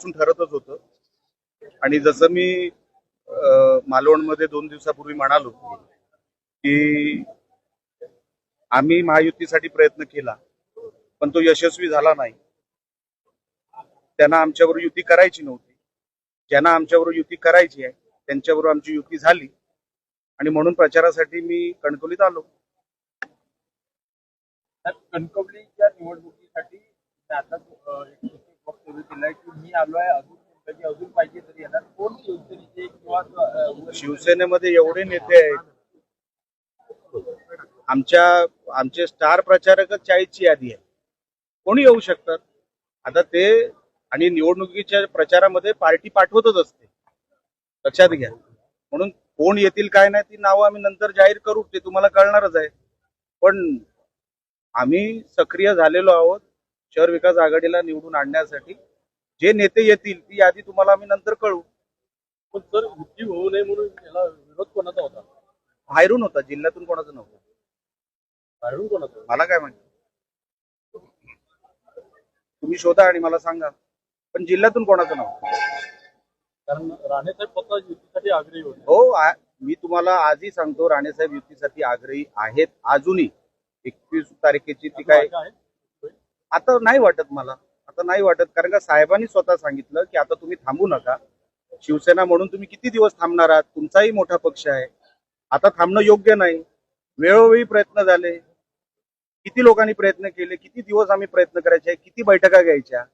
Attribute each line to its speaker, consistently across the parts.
Speaker 1: पहिल्यापासून ठरतच होतं. आणि जसं मी मालवणमध्ये दोन दिवसापूर्वी म्हणालो की आम्ही महायुतीसाठी प्रयत्न केला पण तो यशस्वी झाला नाही. त्यांना आमच्याबरोबर युती करायची नव्हती. ज्यांना आमच्याबरोबर युती करायची आहे त्यांच्याबरोबर आमची युती झाली. आणि म्हणून प्रचारासाठी मी कणकवलीत आलो.
Speaker 2: कणकवलीच्या निवडणुकीसाठी वक्तव्य केलंय की मी आलोय अजून अजून पाहिजे तरी येणार. कोण शिवसेनेचे किंवा
Speaker 1: शिवसेनेमध्ये एवढे नेते आहेत. आमच्या आमचे स्टार प्रचारकच चाळीसची यादी आहे. कोणी येऊ शकतात? आता ते आणि निवडणुकीच्या प्रचारामध्ये पार्टी पाठवतच असते. लक्षात घ्या. म्हणून कोण येतील काय नाही ती नावं आम्ही नंतर जाहीर करू. ते तुम्हाला कळणारच आहे. पण आम्ही सक्रिय झालेलो आहोत. शहर विकास आघाडीला निवडून आणण्यासाठी जे नेते येतील ती यादी तुम्हाला आम्ही नंतर कळू
Speaker 2: पण सर युती होऊ नये म्हणून याला विरोध कोणाचा होता?
Speaker 1: बाहेरून होता जिल्ह्यातून कोणाचं नव्हतं.
Speaker 2: बाहेरून कोणाचा?
Speaker 1: मला काय माहिती? तुम्ही शोधा आणि मला सांगा. पण जिल्ह्यातून कोणाचं नव्हतं?
Speaker 2: कारण राणेसाहेब स्वतः युतीसाठी आग्रही होते.
Speaker 1: हो आ- मी तुम्हाला आजही सांगतो राणेसाहेब युतीसाठी आग्रही आहेत अजूनही. एकवीस तारखेची ती काय
Speaker 2: आहे?
Speaker 1: आता नाही वाटत मला. आता नाही वाटत. कारण का साहेबांनी स्वतः सांगितलं की आता तुम्ही थांबू नका. शिवसेना म्हणून तुम्ही किती दिवस थांबणार आहात? तुमचाही मोठा पक्ष आहे. आता थांबणं योग्य नाही. वेळोवेळी प्रयत्न झाले. किती लोकांनी प्रयत्न केले? किती दिवस आम्ही प्रयत्न करायचे? किती बैठका घ्यायच्या?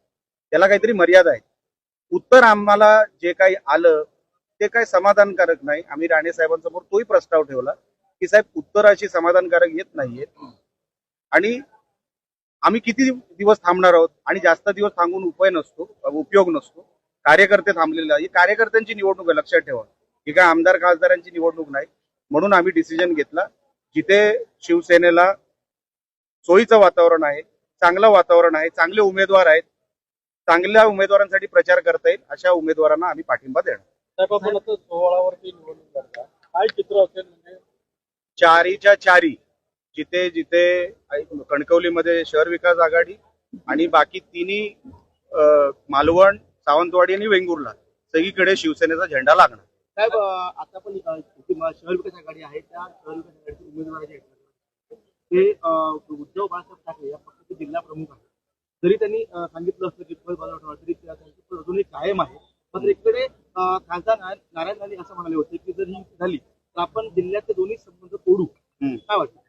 Speaker 1: त्याला काहीतरी मर्यादा आहे. उत्तर आम्हाला जे काही आलं ते काही समाधानकारक नाही. आम्ही राणे साहेबांसमोर तोही प्रस्ताव ठेवला की साहेब उत्तर अशी समाधानकारक येत नाहीये. आणि आम्ही किती दिवस थांबणार आहोत आणि जास्त दिवस थांबून उपाय नसतो उपयोग नसतो. कार्यकर्ते थांबलेले आहे. ही कार्यकर्त्यांची निवडणूक आहे लक्षात ठेवा. ही काय आमदार खासदारांची निवडणूक नाही. म्हणून आम्ही डिसिजन घेतला. जिथे शिवसेनेला सोयीचं वातावरण आहे चांगलं वातावरण आहे चांगले उमेदवार आहेत चांगल्या उमेदवारांसाठी प्रचार करता येईल अशा उमेदवारांना आम्ही पाठिंबा देणार.
Speaker 2: सोहळावरती निवडणूक करता काय चित्र असेल म्हणजे?
Speaker 1: चारीच्या चारी. जिथे जिथे कणकवलीमध्ये शहर विकास आघाडी आणि बाकी तिन्ही मालवण सावंतवाडी आणि वेंगुर्ला सगळीकडे शिवसेनेचा झेंडा लागणार.
Speaker 3: साहेब आता पण शहर विकास आघाडी आहे त्या शहर विकास आघाडीचे उमेदवार जे ते उद्धव बाळासाहेब ठाकरे या पक्षाचे जिल्हा प्रमुख आहेत. जरी त्यांनी सांगितलं असलं की फळ बाजारपेठ तरी त्या त्यांची अजूनही कायम आहे. मात्र अं, खासदार नारायण राणे असं म्हणाले होते की जर ही झाली तर आपण जिल्ह्यातले दोन्ही संबंध तोडू. काय वाटतं?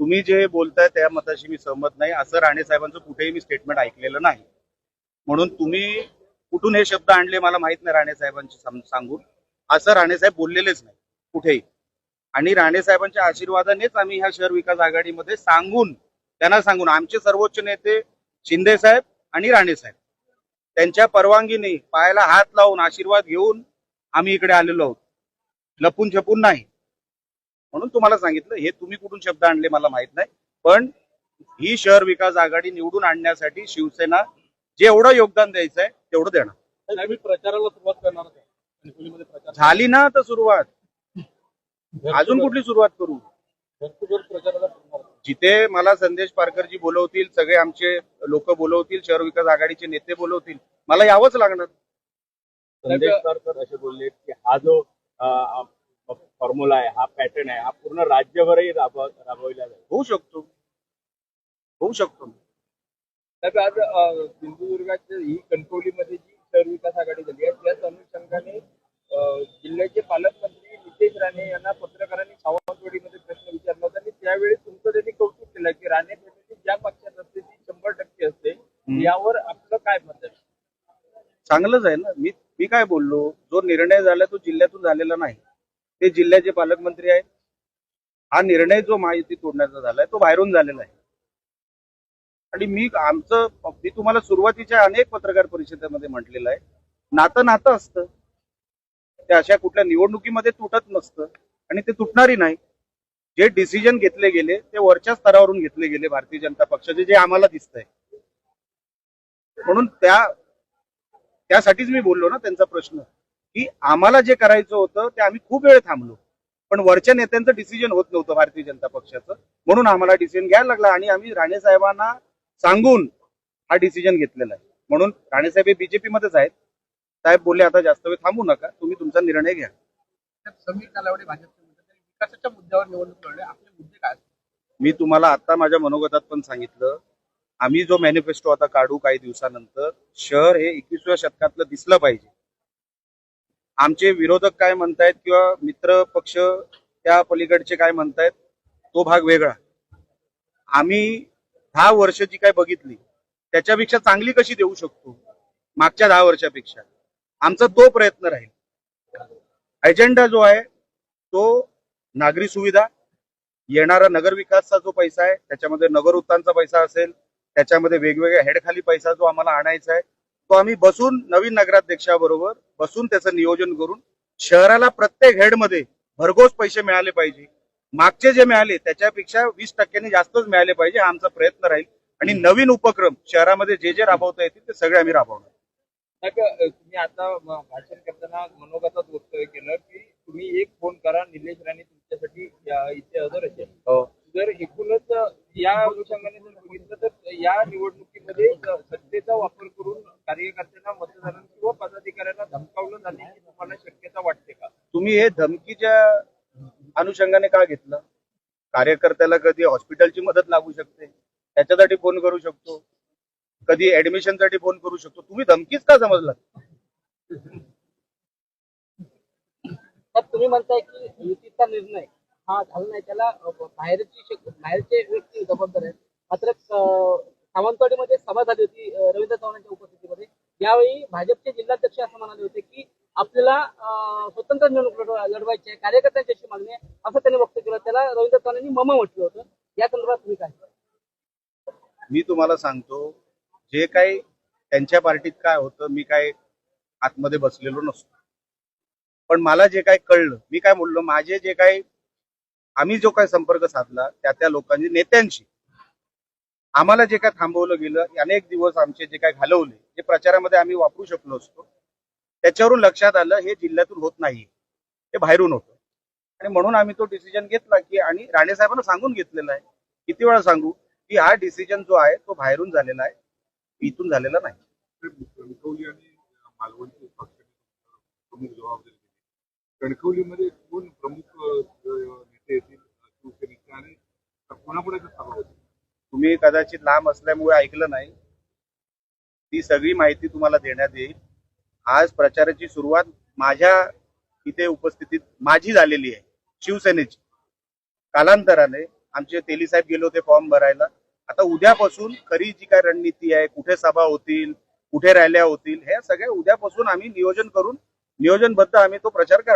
Speaker 1: तुम्ही जे बोलताय त्या मताशी मी सहमत नाही. असं राणे साहेबांचं कुठेही मी स्टेटमेंट ऐकलेलं नाही. म्हणून तुम्ही कुठून हे शब्द आणले मला माहीत नाही राणे साहेबांची सांगून. असं राणे साहेब बोललेलेच नाही कुठेही. आणि राणे साहेबांच्या आशीर्वादानेच आम्ही ह्या शहर विकास आघाडीमध्ये सांगून त्यांना सांगून आमचे सर्वोच्च नेते शिंदे साहेब आणि राणे साहेब त्यांच्या परवानगीने पायाला हात लावून आशीर्वाद घेऊन आम्ही इकडे आलेलो आहोत. लपून छपून नाही. म्हणून तुम्हाला सांगितलं हे तुम्ही कुठून शब्द आणले मला माहीत नाही. पण ही शहर विकास आघाडी निवडून आणण्यासाठी शिवसेना जेवढं योगदान द्यायचं आहे तेवढं देणार.
Speaker 2: प्रचाराला सुरुवात करणार
Speaker 1: झाली ना तर सुरुवात. अजून कुठली सुरुवात करू. जिथे मला संदेश पारकरजी बोलवतील सगळे आमचे लोक बोलवतील शहर विकास आघाडीचे नेते बोलवतील मला यावंच लागणार.
Speaker 4: संदेश सरकर असे बोलले की हा जो फॉर्म्युला आहे हा पॅटर्न आहे हा पूर्ण राज्यभरही राबव राबविला जाईल.
Speaker 1: होऊ शकतो. होऊ शकतो.
Speaker 2: साहेब, आज सिंधुदुर्गाच्या ही कणकवलीमध्ये जी शहर विकास आघाडी झाली आहे त्याच अनुषंगाने जिल्ह्याचे पालकमंत्री नितेश राणे यांना पत्रकारांनी सावंतवाडीमध्ये प्रश्न विचारला होता आणि त्यावेळी तुमचं त्यांनी कौतुक केलं की राणे फॅमिली ज्या पक्षात असते ती शंभर टक्के असते. यावर आपलं काय मत आहे?
Speaker 1: चांगलंच आहे ना. मी मी काय बोललो? जो निर्णय झाला तो जिल्ह्यातून झालेला नाही. ते जिल्ह्याचे पालकमंत्री आहेत. हा निर्णय जो महायुती तोडण्याचा झालाय तो बाहेरून झालेला आहे. आणि मी आमचं मी तुम्हाला सुरुवातीच्या अनेक पत्रकार परिषदेमध्ये म्हटलेलं आहे. नातं नातं असतं. ते अशा कुठल्या निवडणुकीमध्ये तुटत नसतं आणि ते तुटणारही नाही. जे डिसिजन घेतले गेले ते वरच्या स्तरावरून घेतले गेले भारतीय जनता पक्षाचे जे आम्हाला दिसतंय. म्हणून त्या त्यासाठीच मी बोललो ना त्यांचा प्रश्न. की आम्हाला जे करायचं होतं ते आम्ही खूप वेळ थांबलो. पण वरच्या नेत्यांचं डिसिजन होत नव्हतं भारतीय जनता पक्षाचं. म्हणून आम्हाला डिसिजन घ्यायला लागला आणि आम्ही राणे साहेबांना सांगून हा डिसिजन घेतलेला आहे. म्हणून राणे साहेब हे बीजेपी मध्येच आहेत. साहेब बोलले आता जास्त वेळ थांबू नका. तुम्ही तुमचा निर्णय घ्या.
Speaker 3: समीर कालावडे भाजपचे म्हणतात त्यांनी विकासाच्या मुद्द्यावर निवडणूक लढले. आपले मुद्दे काय?
Speaker 1: मी तुम्हाला आता माझ्या मनोगतात पण सांगितलं. आम्ही जो मॅनिफेस्टो आता काढू काही दिवसानंतर शहर हे एकविसव्या शतकातलं दिसलं पाहिजे. आमचे विरोधक काय म्हणतायत किंवा मित्र पक्ष त्या पलीकडचे काय म्हणतायत तो भाग वेगळा. आम्ही दहा वर्ष जी काय बघितली त्याच्यापेक्षा चांगली कशी देऊ शकतो? मागच्या दहा वर्षापेक्षा. आमचा तो प्रयत्न राहील. अजेंडा जो आहे तो नागरी सुविधा येणारा नगर विकासचा जो पैसा आहे त्याच्यामध्ये नगर उत्तानचा पैसा असेल त्याच्यामध्ये वेगवेगळ्या हेडखाली पैसा जो आम्हाला आणायचा आहे तो आम्ही बसून नवीन नगराध्यक्षाबरोबर बसून त्याचं नियोजन करून शहराला प्रत्येक हेडमध्ये भरघोस पैसे मिळाले पाहिजे. मागचे जे मिळाले त्याच्यापेक्षा वीस टक्क्यांनी जास्तच मिळाले पाहिजे हा आमचा प्रयत्न राहील. आणि नवीन उपक्रम शहरामध्ये जे जे राबवता येतील ते सगळे आम्ही राबवणार.
Speaker 2: तुम्ही आता भाषण करताना मनोगतात वक्तव्य केलं की तुम्ही एक फोन करा निलेश राणे तुमच्यासाठी इथे हजर असेल.
Speaker 1: हो.
Speaker 2: जर एकूणच या अनुषंगाने जर बघितलं तर या निवडणुकीमध्ये असं वाटते का?
Speaker 1: तुम्ही हे धमकीच्या अनुषंगाने का घेतलं? कार्यकर्त्याला कधी हॉस्पिटलची मदत लागू शकते? त्याच्यासाठी फोन करू शकतो? कधी ऍडमिशनसाठी फोन करू शकतो? तुम्ही धमकीच का समजला
Speaker 5: तर तुम्ही म्हणताय की युतीचा निर्णय हा झाला नाही. त्याला बाहेरची बाहेरचे व्यक्ती जबाबदार आहेत. मात्र सावंतवाडीमध्ये सभा झाली होती रवींद्र चव्हाणांच्या उपस्थितीमध्ये. यावेळी भाजपचे जिल्हाध्यक्ष असं म्हणाले होते की आपल्याला स्वतंत्र निवडणूक लढवायची आहे कार्यकर्त्यांची अशी मागणी आहे असं त्यांनी वक्त केलं. त्याला रवींद्र चव्हाणांनी मम म्हटलं होतं. या संदर्भात तुम्ही काय
Speaker 1: मी तुम्हाला सांगतो जे काही त्यांच्या पार्टीत काय होतं मी काय आतमध्ये बसलेलो नसतो. पण मला जे काय कळलं मी काय बोललो माझे जे काही आम्ही जो काही संपर्क साधला त्या त्या लोकांनी नेत्यांशी आम्हाला जे काय थांबवलं गेलं अनेक दिवस आमचे जे काय घालवले जे प्रचारामध्ये आम्ही वापरू शकलो असतो. त्याच्यावरून लक्षात आलं हे जिल्ह्यातून होत नाही हे बाहेरून होतं. आणि म्हणून आम्ही तो डिसिजन घेतला की आणि राणे साहेबांना सांगून घेतलेला आहे. किती वेळा सांगू की हा डिसिजन जो आहे तो बाहेरून झालेला आहे. इथून झालेला नाही.
Speaker 6: कणकवलीमध्ये कोण प्रमुख नेते येतील शिवसेनेचे आणि कोणापुढे सभा होती
Speaker 1: तुम्ही कदाचित लांब असल्यामुळे ऐकलं नाही. ती सगळी माहिती तुम्हाला देण्यात येईल. आज प्रचाराची सुरुवात माझ्या इथे उपस्थितीत माझी झालेली आहे. शिवसेनेची. कालांतराने आमचे तेली साहेब गेले होते फॉर्म भरायला. आता उद्यापासून खरी जी काय रणनीती आहे कुठे सभा होतील कुठे रॅल्या होतील हे सगळे उद्यापासून आम्ही नियोजन करून नियोजनबद्ध आम्ही तो प्रचार करणार